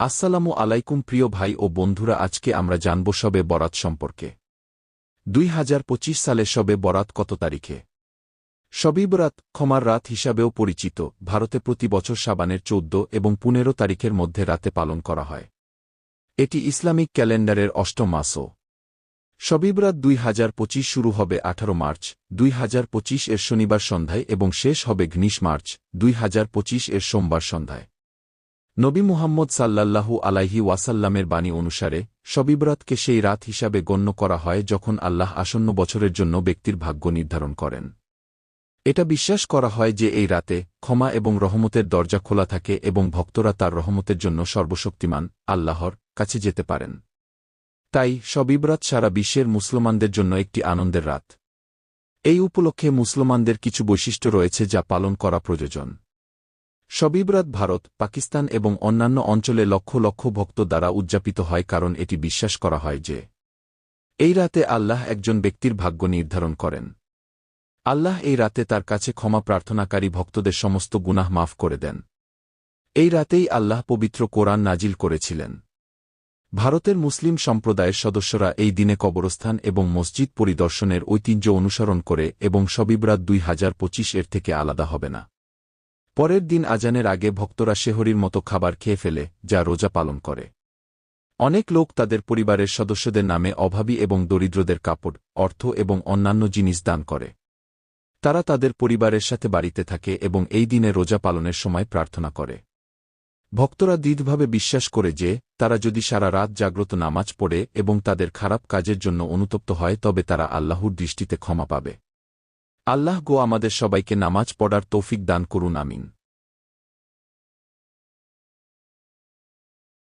আসসালামু আলাইকুম প্রিয় ভাই ও বন্ধুরা, আজকে আমরা জানব সবে বরাত সম্পর্কে। দুই হাজার পঁচিশ সালে সবে বরাত কত তারিখে? শবিবরাত ক্ষমার রাত হিসাবেও পরিচিত। ভারতে প্রতি বছর সাবানের চৌদ্দ এবং পনেরো তারিখের মধ্যে রাতে পালন করা হয়। এটি ইসলামিক ক্যালেন্ডারের অষ্টম মাসও। শবিবরাত দুই হাজার শুরু হবে আঠারো মার্চ, দুই হাজার পঁচিশ এর শনিবার সন্ধ্যায় এবং শেষ হবে ঘনিশ মার্চ, দুই হাজার পঁচিশ এর সোমবার সন্ধ্যায়। নবী মুহাম্মদ সাল্লাল্লাহু আলাইহি ওয়াসাল্লামের বাণী অনুসারে শবিবরাতকে সেই রাত হিসাবে গণ্য করা হয় যখন আল্লাহ আসন্ন বছরের জন্য ব্যক্তির ভাগ্য নির্ধারণ করেন। এটা বিশ্বাস করা হয় যে এই রাতে ক্ষমা এবং রহমতের দরজা খোলা থাকে এবং ভক্তরা তার রহমতের জন্য সর্বশক্তিমান আল্লাহর কাছে যেতে পারেন। তাই শবিবরাত সারা বিশ্বের মুসলমানদের জন্য একটি আনন্দের রাত। এই উপলক্ষে মুসলমানদের কিছু বৈশিষ্ট্য রয়েছে যা পালন করা প্রয়োজন। শবিবরাত ভারত, পাকিস্তান এবং অন্যান্য অঞ্চলে লক্ষ লক্ষ ভক্ত দ্বারা উদযাপিত হয় কারণ এটি বিশ্বাস করা হয় যে, এই রাতে আল্লাহ একজন ব্যক্তির ভাগ্য নির্ধারণ করেন। আল্লাহ এই রাতে তার কাছে ক্ষমা প্রার্থনাকারী ভক্তদের সমস্ত গুনাহ মাফ করে দেন। এই রাতেই আল্লাহ পবিত্র কোরআন নাজিল করেছিলেন। ভারতের মুসলিম সম্প্রদায়ের সদস্যরা এই দিনে কবরস্থান এবং মসজিদ পরিদর্শনের ঐতিহ্য অনুসরণ করে এবং শবিবরাত দুই হাজার পঁচিশ এর থেকে আলাদা হবে না। পরের দিন আজানের আগে ভক্তরা শেহরির মতো খাবার খেয়ে ফেলে, যা রোজা পালন করে। অনেক লোক তাদের পরিবারের সদস্যদের নামে অভাবী এবং দরিদ্রদের কাপড়, অর্থ এবং অন্যান্য জিনিস দান করে। তারা তাদের পরিবারের সাথে বাড়িতে থাকে এবং এই দিনে রোজা পালনের সময় প্রার্থনা করে। ভক্তরা দৃঢ়ভাবে বিশ্বাস করে যে, তারা যদি সারা রাত জাগ্রত নামাজ পড়ে এবং তাদের খারাপ কাজের জন্য অনুতপ্ত হয়, তবে তারা আল্লাহর দৃষ্টিতে ক্ষমা পাবে। আল্লাহ গো আমাদের সবাইকে নামাজ পড়ার তৌফিক দান করুন আমিন।